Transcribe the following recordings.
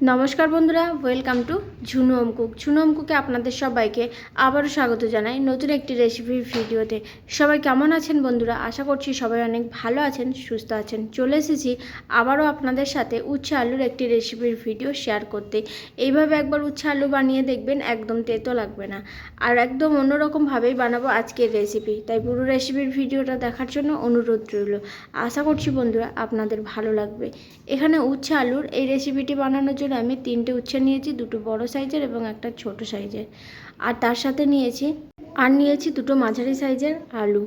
নমস্কার বন্ধুরা welcome to Jhunu অমকুক ঝুনু অমকুকে আপনাদের সবাইকে আবারও স্বাগত জানাই নতুন একটি রেসিপির ভিডিওতে। সবাই কেমন আছেন বন্ধুরা? আশা করছি সবাই অনেক ভালো আছেন, সুস্থ আছেন। চলে এসেছি আবারও আপনাদের সাথে উচ্ছে আলুর একটি রেসিপির ভিডিও শেয়ার করতে। এইভাবে একবার উচ্ছে আলু বানিয়ে দেখবেন, একদম তেতো লাগবে না। আর একদম অন্যরকমভাবেই বানাবো আজকের রেসিপি তাই পুরো রেসিপির ভিডিওটা দেখার জন্য অনুরোধ রইল। আশা করছি বন্ধুরা আপনাদের ভালো লাগবে। এখানে উচ্ছে আলুর এই রেসিপিটি বানানোর জন্য আমি তিনটে উচ্ছে নিয়েছি, দুটো বড় সাইজের এবং একটা ছোট সাইজের। আর তার সাথে নিয়েছি, আর নিয়েছি দুটো মাঝারি সাইজের আলু।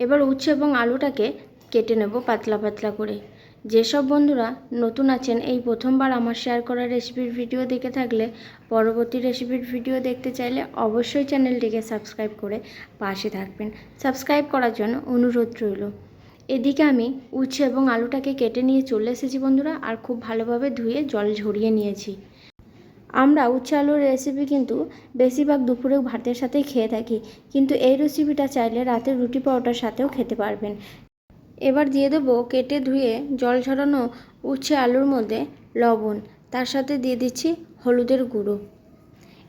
এবার উচ্ছে এবং আলুটাকে কেটে নেব পাতলা পাতলা করে। যেসব বন্ধুরা নতুন আছেন, এই প্রথমবার আমার শেয়ার করা রেসিপির ভিডিও দেখে থাকলে, পরবর্তী রেসিপির ভিডিও দেখতে চাইলে অবশ্যই চ্যানেলটিকে সাবস্ক্রাইব করে পাশে থাকবেন। সাবস্ক্রাইব করার জন্য অনুরোধ রইল। এদিকে আমি উচ্ছে এবং আলুটাকে কেটে নিয়ে চলে এসেছি বন্ধুরা, আর খুব ভালোভাবে ধুয়ে জল ঝরিয়ে নিয়েছি। আমরা উচ্ছে আলুর রেসিপি কিন্তু বেশিরভাগ দুপুরে ভাতের সাথেই খেয়ে থাকি, কিন্তু এই রেসিপিটা চাইলে রাতের রুটি পরোটার সাথেও খেতে পারবেন। এবার দিয়ে দেবো কেটে ধুয়ে জল ঝরানো উচ্ছে আলুর মধ্যে লবণ, তার সাথে দিয়ে দিচ্ছি হলুদের গুঁড়ো।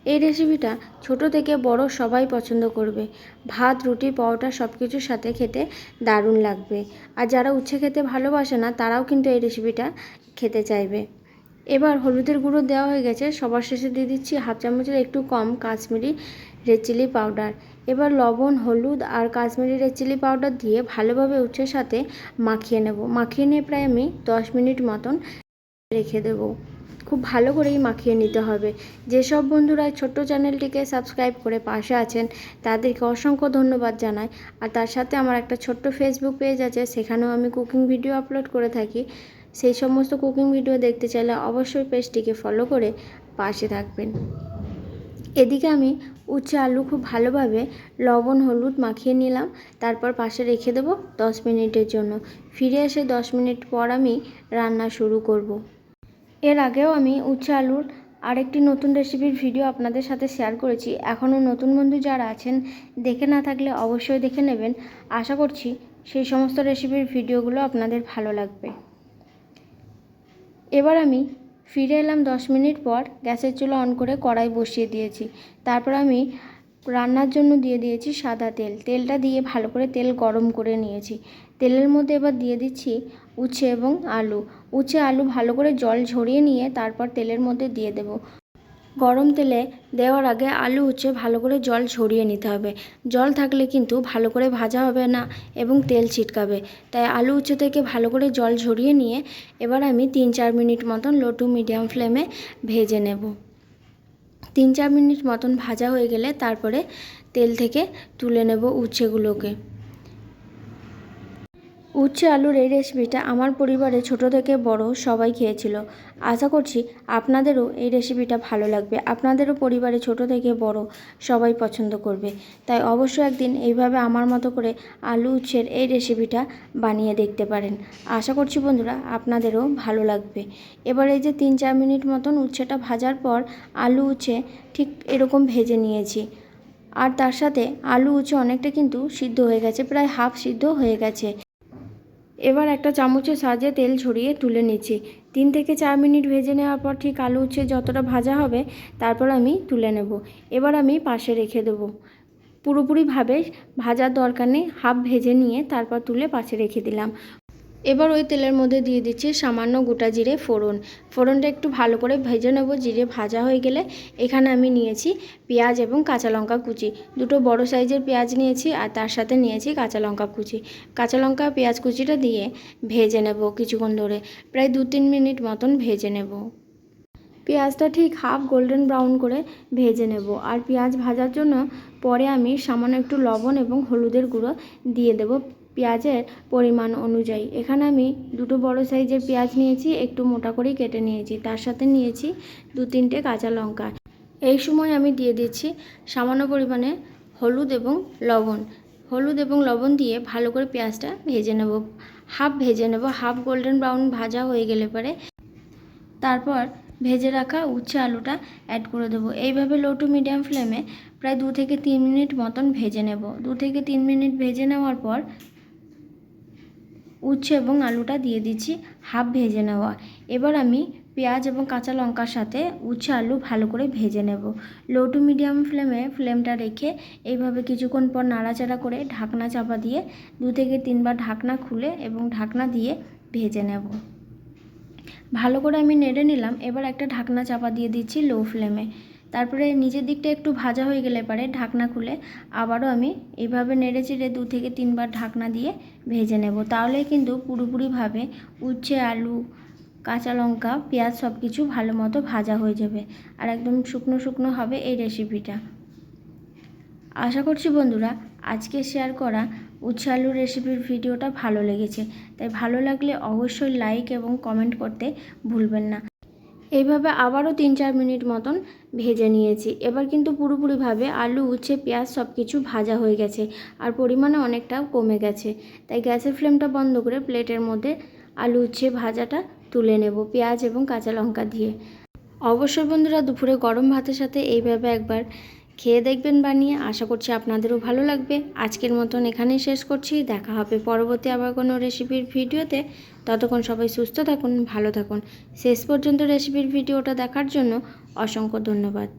এই রেসিপিটা ছোট থেকে বড় সবাই পছন্দ করবে। ভাত, রুটি, পরোটা সব কিছুর সাথে খেতে দারুণ লাগবে। আর যারা উচ্ছে খেতে ভালোবাসে না, তারাও কিন্তু এই রেসিপিটা খেতে চাইবে। এবার হলুদের গুঁড়ো দেওয়া হয়ে গেছে। সবার শেষে দিয়ে দিচ্ছি হাফ চামচের একটু কম কাশ্মীরি রেড চিলি পাউডার। এবার লবণ, হলুদ আর কাশ্মীরি রেড চিলি পাউডার দিয়ে ভালোভাবে উচ্ছের সাথে মাখিয়ে নেব। মাখিয়ে নিয়ে প্রায় আমি দশ মিনিট মতন রেখে দেবো। খুব ভালো করেই মাখিয়ে নিতে হবে। যেসব বন্ধুরা ছোট্ট চ্যানেলটিকে সাবস্ক্রাইব করে পাশে আছেন, তাদেরকে অসংখ্য ধন্যবাদ জানাই। আর তার সাথে আমার একটা ছোট্ট ফেসবুক পেজ আছে, সেখানেও আমি কুকিং ভিডিও আপলোড করে থাকি। সেই সমস্ত কুকিং ভিডিও দেখতে চাইলে অবশ্যই পেজটিকে ফলো করে পাশে থাকবেন। এদিকে আমি উচ্ছে আলু খুব ভালোভাবে লবণ, হলুদ মাখিয়ে নিলাম। তারপর পাশে রেখে দেবো দশ মিনিটের জন্য। ফিরে এসে দশ মিনিট পর আমি রান্না শুরু করব। এর আগেও আমি উচ্ছে আলুর আরেকটি নতুন রেসিপির ভিডিও আপনাদের সাথে শেয়ার করেছি। এখনও নতুন বন্ধু যারা আছেন, দেখে না থাকলে অবশ্যই দেখে নেবেন। আশা করছি সেই সমস্ত রেসিপির ভিডিওগুলো আপনাদের ভালো লাগবে। এবার আমি ফিরে এলাম দশ মিনিট পর গ্যাসের চুলা অন করে কড়াই বসিয়ে দিয়েছি। তারপর আমি রান্নার জন্য দিয়ে দিয়েছি সাদা তেল। তেলটা দিয়ে ভালো করে তেল গরম করে নিয়েছি। তেলের মধ্যে এবার দিয়ে দিচ্ছি উচ্ছে এবং আলু। উচ্ছে, আলু ভালো করে জল ঝরিয়ে নিয়ে তারপর তেলের মধ্যে দিয়ে দেব। গরম তেলে দেওয়ার আগে আলু, উচ্ছে ভালো করে জল ঝরিয়ে নিতে হবে। জল থাকলে কিন্তু ভালো করে ভাজা হবে না এবং তেল ছিটকাবে। তাই আলু, উচ্ছে থেকে ভালো করে জল ঝরিয়ে নিয়ে এবার আমি তিন চার মিনিট মতন লো টু মিডিয়াম ফ্লেমে ভেজে নেব। তিন চার মিনিট মতন ভাজা হয়ে গেলে তারপরে তেল থেকে তুলে নেব উচ্ছেগুলোকে। উচ্ছে আলুর এই রেসিপিটা আমার পরিবারে ছোট থেকে বড় সবাই খেয়েছিল। আশা করছি আপনাদেরও এই রেসিপিটা ভালো লাগবে। আপনাদেরও পরিবারে ছোট থেকে বড় সবাই পছন্দ করবে। তাই অবশ্যই একদিন এইভাবে আমার মতো করে আলু উচ্ছের এই রেসিপিটা বানিয়ে দেখতে পারেন। আশা করছি বন্ধুরা আপনাদেরও ভালো লাগবে। এবার এই যে তিন চার মিনিট মতন উচ্ছেটা ভাজার পর আলু উচ্ছে ঠিক এরকম ভেজে নিয়েছি। আর তার সাথে আলু উচ্ছে অনেকটা কিন্তু সিদ্ধ হয়ে গেছে, প্রায় হাফ সিদ্ধ হয়ে গেছে। এবার একটা চামচের সাহায্যে তেল ছড়িয়ে তুলে নিচ্ছি। তিন থেকে চার মিনিট ভেজে নেওয়ার পর ঠিক আলু উচ্ছে যতটা ভাজা হবে, তারপর আমি তুলে নেব। এবার আমি পাশে রেখে দেবো। পুরোপুরিভাবে ভাজার দরকার নেই, হাফ ভেজে নিয়ে তারপর তুলে পাশে রেখে দিলাম। এবার ওই তেলের মধ্যে দিয়ে দিচ্ছি সামান্য গোটা জিরে ফোড়ন। ফোড়নটা একটু ভালো করে ভেজে নেব। জিরে ভাজা হয়ে গেলে এখানে আমি নিয়েছি পেঁয়াজ এবং কাঁচা লঙ্কা কুচি। দুটো বড় সাইজের পেঁয়াজ নিয়েছি আর তার সাথে নিয়েছি কাঁচা লঙ্কা কুচি। কাঁচা লঙ্কা পেঁয়াজ কুচিটা দিয়ে ভেজে নেব কিছুক্ষণ ধরে। প্রায় দু তিন মিনিট মতন ভেজে নেব। পেঁয়াজটা ঠিক হাফ গোল্ডেন ব্রাউন করে ভেজে নেব। আর পেঁয়াজ ভাজার জন্য পরে আমি সামান্য একটু লবণ এবং হলুদের গুঁড়ো দিয়ে দেব পেঁয়াজের পরিমাণ অনুযায়ী। এখানে আমি দুটো বড় সাইজের পেঁয়াজ নিয়েছি, একটু মোটা করেই কেটে নিয়েছি। তার সাথে নিয়েছি দু তিনটে কাঁচা লঙ্কা। এই সময় আমি দিয়ে দিচ্ছি সামান্য পরিমাণে হলুদ এবং লবণ। হলুদ এবং লবণ দিয়ে ভালো করে পেঁয়াজটা ভেজে নেব। হাফ ভেজে নেব, হাফ গোল্ডেন ব্রাউন ভাজা হয়ে গেলে পরে। তারপর ভেজে রাখা উচ্ছে আলুটা অ্যাড করে দেবো। এইভাবে লো টু মিডিয়াম ফ্লেমে প্রায় দু থেকে তিন মিনিট মতন ভেজে নেব। দু থেকে তিন মিনিট ভেজে নেওয়ার পর উচ্ছে এবং আলুটা দিয়ে দিচ্ছি হাফ ভেজে নেওয়া। এবার আমি পেঁয়াজ এবং কাঁচা লঙ্কার সাথে উচ্ছে আলু ভালো করে ভেজে নেব। লো টু মিডিয়াম ফ্লেমে ফ্লেমটা রেখে এইভাবে কিছুক্ষণ পর নাড়াচাড়া করে ঢাকনা চাপা দিয়ে দু থেকে তিনবার ঢাকনা খুলে এবং ঢাকনা দিয়ে ভেজে নেব। ভালো করে আমি নেড়ে নিলাম, এবার একটা ঢাকনা চাপা দিয়ে দিচ্ছি লো ফ্লেমে তারপরে নিচের দিকটা একটু ভাজা হয়ে গেলে পারে ঢাকনা খুলে, আবারও আমি এইভাবে নেড়ে চেড়ে দু থেকে তিনবার ঢাকনা দিয়ে ভেজে নেব। তাহলে কিন্তু পুরোপুরিভাবে উচ্ছে, আলু, কাঁচা লঙ্কা, পেঁয়াজ সব কিছু ভালো মতো ভাজা হয়ে যাবে আর একদম শুকনো শুকনো হবে এই রেসিপিটা। আশা করছি বন্ধুরা আজকে শেয়ার করা উচ্ছে, আলুর রেসিপির ভিডিওটা ভালো লেগেছে। তাই ভালো লাগলে অবশ্যই লাইক এবং কমেন্ট করতে ভুলবেন না। এইভাবে আবারও তিন চার মিনিট মতন ভেজে নিয়েছি। এবার কিন্তু পুরোপুরিভাবে আলু, উচ্ছে, পেঁয়াজ সব কিছু ভাজা হয়ে গেছে আর পরিমাণে অনেকটাও কমে গেছে। তাই গ্যাসের ফ্লেমটা বন্ধ করে প্লেটের মধ্যে আলু, উচ্ছে ভাজাটা তুলে নেব পেঁয়াজ এবং কাঁচা লঙ্কা দিয়ে। অবশ্যই বন্ধুরা দুপুরে গরম ভাতের সাথে এইভাবে একবার খেয়ে দেখবেন বানিয়ে। আশা করছি আপনাদেরও ভালো লাগবে। আজকের মতন এখানেই শেষ করছি। দেখা হবে পরবর্তী আবার কোনো রেসিপির ভিডিওতে। ততক্ষণ সবাই সুস্থ থাকুন, ভালো থাকুন। শেষ পর্যন্ত রেসিপির ভিডিওটা দেখার জন্য অসংখ্য ধন্যবাদ।